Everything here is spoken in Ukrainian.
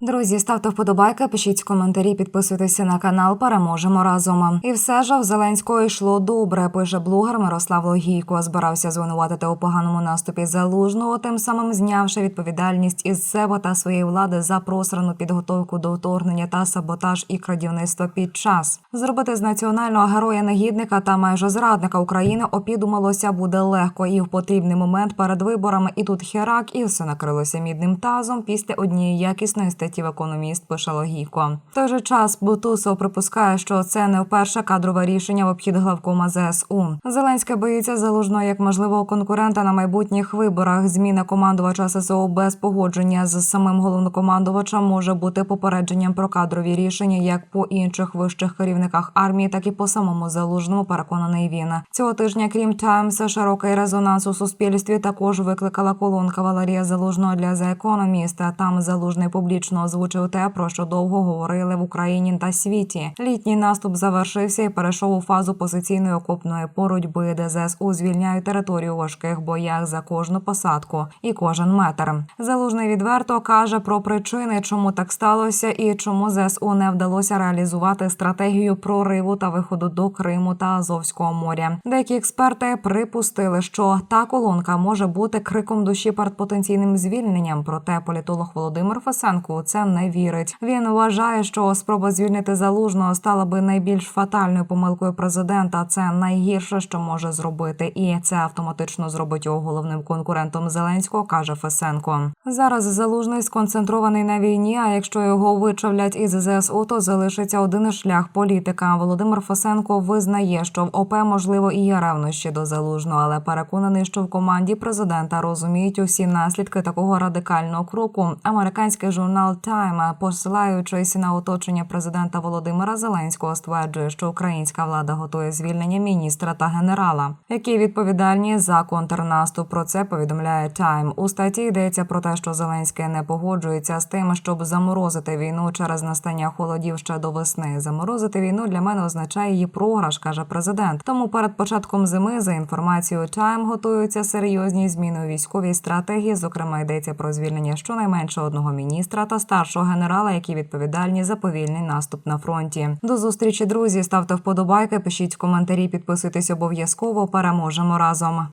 Друзі, ставте вподобайки, пишіть коментарі, підписуйтеся на канал. Переможемо разом. І все ж в Зеленського йшло добре. Пише блогер Мирослав Логійко. Збирався звинуватити у поганому наступі залужного, тим самим знявши відповідальність із себе та своєї влади за просрану підготовку до вторгнення та саботаж і крадівництво під час. Зробити з національного героя негідника та майже зрадника України опідумалося буде легко і в потрібний момент перед виборами. І тут херак, і все накрилося мідним тазом після однієї якісної статті в економіст. Пише Логійко. В той же час Бутусов припускає, що це не вперше кадрове рішення в обхід главкома ЗСУ. Зеленський боїться залужного як можливого конкурента на майбутніх виборах. Зміна командувача ССО без погодження з самим головнокомандувачем може бути попередженням про кадрові рішення як по інших вищих керівниках армії, так і по самому залужному. Переконаний він цього тижня. Крім Таймса, широкий резонанс у суспільстві також викликала колонка Валерія Залужного для The Economist. Там залужний публічно озвучив те, про що довго говорили в Україні та світі. Літній наступ завершився і перейшов у фазу позиційної окопної боротьби, де ЗСУ звільняють територію у важких боях за кожну посадку і кожен метр. Залужний відверто каже про причини, чому так сталося, і чому ЗСУ не вдалося реалізувати стратегію прориву та виходу до Криму та Азовського моря. Деякі експерти припустили, що та колонка може бути криком душі перед потенційним звільненням. Проте політолог Володимир Фасенко це не вірить. Він вважає, що спроба звільнити залужного стала би найбільш фатальною помилкою президента. Це найгірше, що може зробити, і це автоматично зробить його головним конкурентом Зеленського, каже Фесенко. Зараз залужний сконцентрований на війні. А якщо його вичавлять із ЗСУ, то залишиться один шлях політика. Володимир Фесенко визнає, що в ОП можливо і є ревнощі до залужного, але переконаний, що в команді президента розуміють усі наслідки такого радикального кроку. Американський журнал Time, посилаючись на оточення президента Володимира Зеленського, стверджує, що українська влада готує звільнення міністра та генерала, які відповідальні за контрнаступ. Про це повідомляє Time. У статті йдеться про те, що Зеленський не погоджується з тим, щоб заморозити війну через настання холодів ще до весни. Заморозити війну для мене означає її програш, каже президент. Тому перед початком зими, за інформацією Time, готуються серйозні зміни у військовій стратегії. Зокрема, йдеться про звільнення щонайменше одного міністра та старшого генерала, які відповідальні за повільний наступ на фронті. До зустрічі, друзі. Ставте вподобайки, пишіть коментарі, підписуйтесь обов'язково. Переможемо разом.